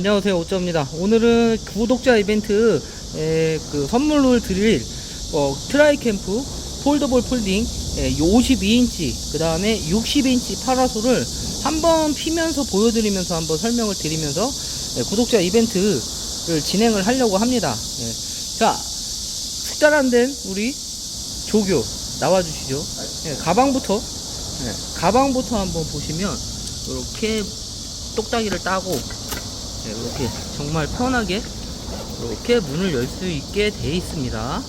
안녕하세요 오쩌입니다. 오늘은 구독자 이벤트 에, 그 선물을 드릴 어, 트라이 캠프 폴더볼 폴딩 에, 52인치 그 다음에 60인치 파라솔을 한번 피면서 보여드리면서 한번 설명을 드리면서 에, 구독자 이벤트를 진행을 하려고 합니다. 예. 자 숙달한 된 우리 조교 나와주시죠. 예, 가방부터. 예, 가방부터 한번 보시면 이렇게 똑딱이를 따고 네, 이렇게 정말 편하게 이렇게 문을 열 수 있게 돼 있습니다.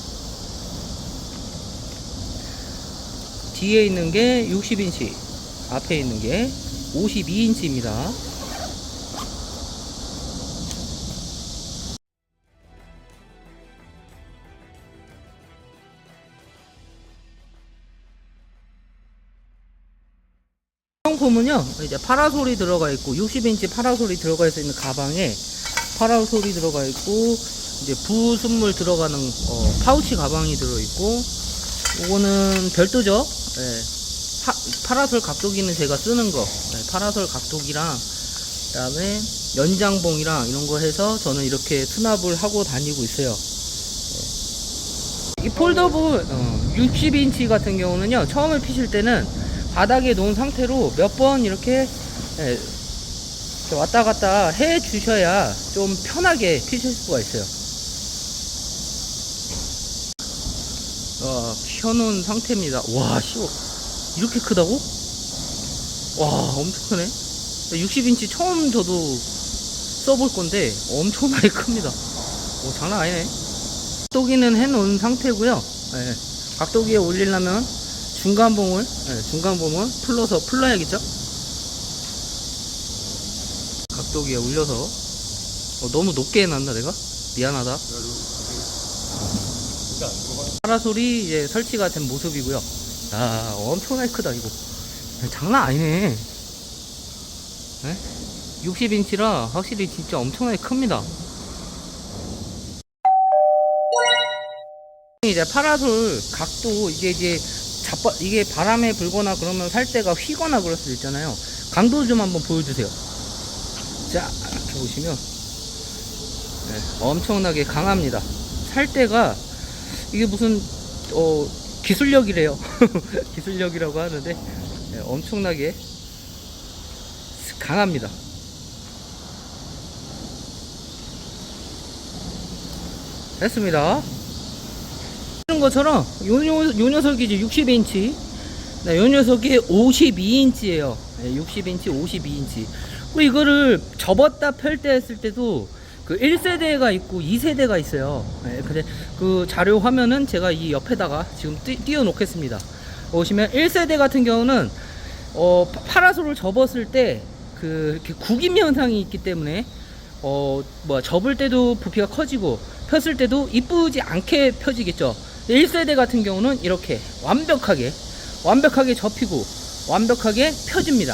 뒤에 있는 게 60인치, 앞에 있는 게 52인치입니다. 상품은요 이제 파라솔이 들어가 있고 60인치 파라솔이 들어가 있는 가방에 파라솔이 들어가 있고 이제 부순물 들어가는 어, 파우치 가방이 들어 있고 이거는 별도죠 예. 파, 파라솔 각도기는 제가 쓰는 거 예, 파라솔 각도기랑 그 다음에 연장봉이랑 이런 거 해서 저는 이렇게 수납을 하고 다니고 있어요 예. 이 폴더블 60인치 같은 경우는요 처음에 피실 때는 바닥에 놓은 상태로 몇번 이렇게 예, 이렇게 왔다 갔다 해 주셔야 좀 편하게 피실 수가 있어요. 어, 펴놓은 상태입니다. 와, 씨, 이렇게 크다고? 와, 엄청 크네. 60인치 처음 저도 써볼 건데 엄청나게 큽니다. 오, 장난 아니네. 각도기는 해놓은 상태고요. 예, 각도기에 올리려면 중간 봉을 예, 중간 봉을 풀러서 풀러야겠죠? 각도기에 올려서 어, 너무 높게 해놨나 내가? 미안하다. 파라솔이 이제 설치가 된 모습이고요. 아 엄청나게 크다 이거. 장난 아니네. 60인치라 확실히 진짜 엄청나게 큽니다. 이제 파라솔 각도 이게 이제 자빠 이게 바람에 불거나 그러면 살 때가 휘거나 그럴 수 있잖아요. 강도 좀 한번 보여주세요. 자 이렇게 보시면 네, 엄청나게 강합니다. 살 때가 이게 무슨 어 기술력이래요. 기술력이라고 하는데 네, 엄청나게 강합니다. 됐습니다. 것처럼 요, 요, 요 녀석이 이제 60인치. 네, 요 녀석이 52인치예요. 60인치 52인치. 그리고 이거를 접었다 펼 때 했을 때도 그 1세대가 있고 2세대가 있어요. 네, 근데 그 자료 화면은 제가 이 옆에다가 지금 띄 워 놓겠습니다. 보시면 1세대 같은 경우는 어, 파- 파라솔을 접었을 때 그 이렇게 구김 현상이 있기 때문에 어, 뭐 접을 때도 부피가 커지고 폈을 때도 이쁘지 않게 펴지겠죠. 1세대 같은 경우는 이렇게 완벽하게 완벽하게 접히고 완벽하게 펴집니다.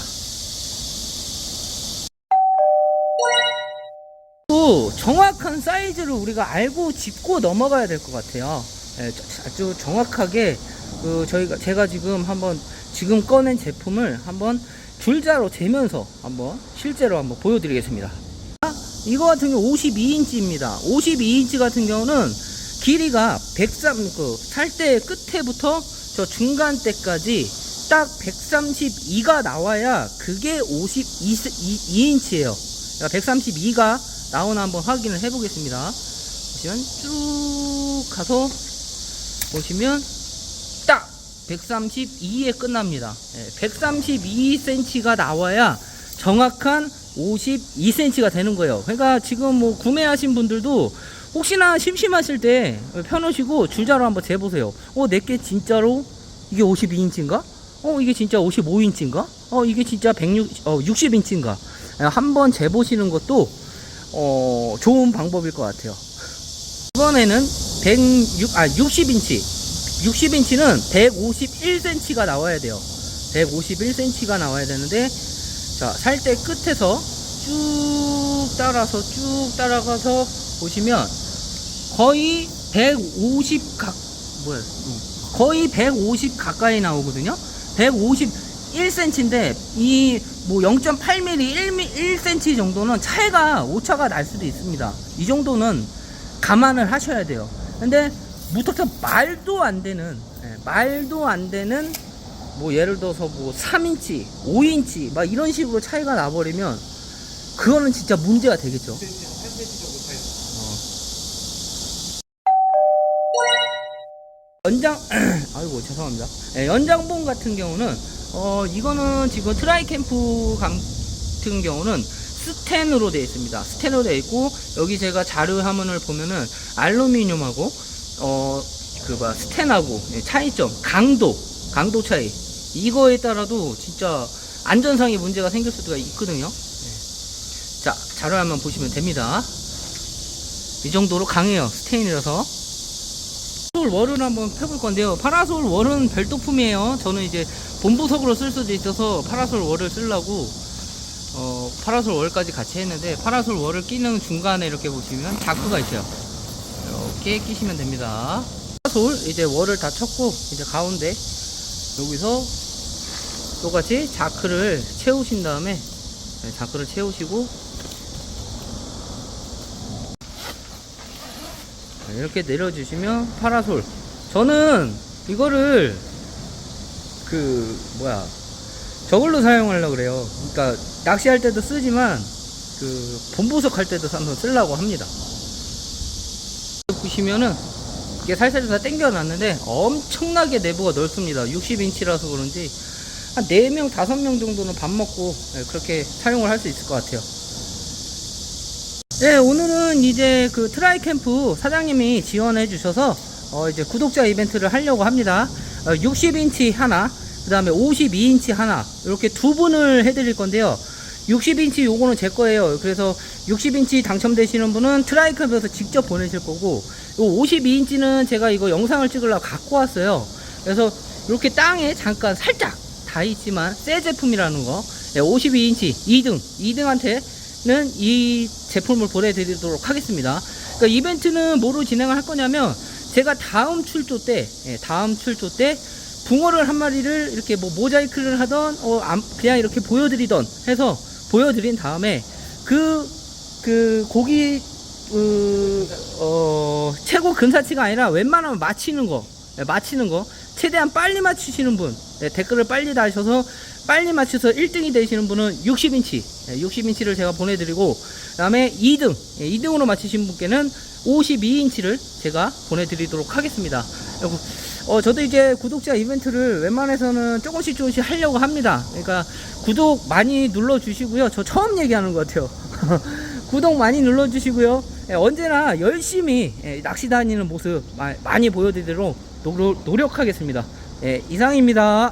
또 정확한 사이즈를 우리가 알고 짚고 넘어가야 될 것 같아요. 예, 저- 아주 정확하게 그 저희가 제가 지금 한번 지금 꺼낸 제품을 한번 줄자로 재면서 한번 실제로 한번 보여드리겠습니다. 이거 같은 경우 52인치입니다. 52인치 같은 경우는 길이가 103, 그, 살대 끝에부터 저 중간 때까지 딱 132가 나와야 그게 52인치예요. 그러니까 132가 나오나 한번 확인을 해보겠습니다. 보시면 쭉 가서 보시면 딱 132에 끝납니다. 132cm가 나와야 정확한 52cm가 되는 거예요. 그러니까 지금 뭐 구매하신 분들도 혹시나 심심하실 때 펴놓으시고 줄자로 한번 재보세요. 어, 내게 진짜로 이게 52인치인가? 어, 이게 진짜 55인치인가? 어, 이게 진짜 106, 어, 60인치인가? 한번 재보시는 것도 어, 좋은 방법일 것 같아요. 이번에는 106, 아, 60인치. 60인치는 151cm가 나와야 돼요. 151cm가 나와야 되는데, 자, 살 때 끝에서 쭉 따라서 쭉 따라가서 보시면 거의 150 각, 뭐야, 어, 거의 150 가까이 나오거든요. 151cm인데 이 뭐 0.8mm, 1, 1cm 정도는 차이가 오차가 날 수도 있습니다. 이 정도는 감안을 하셔야 돼요. 근데 무턱대 말도 안 되는 예, 말도 안 되는 뭐 예를 들어서 뭐 3인치, 5인치 막 이런 식으로 차이가 나버리면 그거는 진짜 문제가 되겠죠. 연장 아이고 죄송합니다. 예, 연장봉 같은 경우는 어 이거는 지금 트라이 캠프 같은 경우는 스텐으로 되어 있습니다. 스텐으로 되어 있고 여기 제가 자료 화면을 보면은 알루미늄하고 어그 뭐 스텐하고 예, 차이점 강도 강도 차이 이거에 따라도 진짜 안전상의 문제가 생길 수가 있거든요. 예. 자 자료 화면 보시면 됩니다. 이 정도로 강해요. 스테인이라서. 파라솔 월을 한번 펴볼 건데요. 파라솔 월은 별도품이에요. 저는 이제 본부석으로 쓸 수도 있어서 파라솔 월을 쓰려고 어, 파라솔 월까지 같이 했는데 파라솔 월을 끼는 중간에 이렇게 보시면 자크가 있어요. 이렇게 끼시면 됩니다. 파라솔 이제 월을 다 쳤고 이제 가운데 여기서 똑같이 자크를 채우신 다음에 네, 자크를 채우시고 이렇게 내려주시면 파라솔. 저는 이거를 그 뭐야 저걸로 사용하려고 그래요. 그러니까 낚시할 때도 쓰지만 그 본부석 할 때도 한번 쓰려고 합니다. 보시면은 이게 살살살살 당겨 놨는데 엄청나게 내부가 넓습니다. 60인치라서 그런지 한 4명 5명 정도는 밥 먹고 네, 그렇게 사용을 할 수 있을 것 같아요 네, 오늘은 이제 그 트라이 캠프 사장님이 지원해 주셔서 어 이제 구독자 이벤트를 하려고 합니다. 어 60인치 하나, 그 다음에 52인치 하나, 이렇게 두 분을 해드릴 건데요. 60인치 요거는 제 거예요. 그래서 60인치 당첨되시는 분은 트라이 캠프에서 직접 보내실 거고, 요 52인치는 제가 이거 영상을 찍으려고 갖고 왔어요. 그래서 이렇게 땅에 잠깐 살짝 다 있지만 새 제품이라는 거, 52인치 2등, 2등한테 는 이 제품을 보내드리도록 하겠습니다. 그러니까 이벤트는 뭐로 진행을 할 거냐면 제가 다음 출조 때, 예, 다음 출조 때 붕어를 한 마리를 이렇게 뭐 모자이크를 하던 어, 안- 그냥 이렇게 보여드리던 해서 보여드린 다음에 그, 그 고기 그, 어, 최고 근사치가 아니라 웬만하면 맞히는 거, 예, 맞히는 거 최대한 빨리 맞추시는 분 예, 댓글을 빨리 다셔서 빨리 맞춰서 1등이 되시는 분은 60인치. 60인치를 제가 보내드리고 그 다음에 2등 2등으로 맞히신 분께는 52인치를 제가 보내드리도록 하겠습니다. 어, 저도 이제 구독자 이벤트를 웬만해서는 조금씩 조금씩 하려고 합니다. 그러니까 구독 많이 눌러주시고요. 저 처음 얘기하는 것 같아요. 구독 많이 눌러주시고요. 예, 언제나 열심히 예, 낚시 다니는 모습 마- 많이 보여드리도록 노력, 노력하겠습니다 예, 이상입니다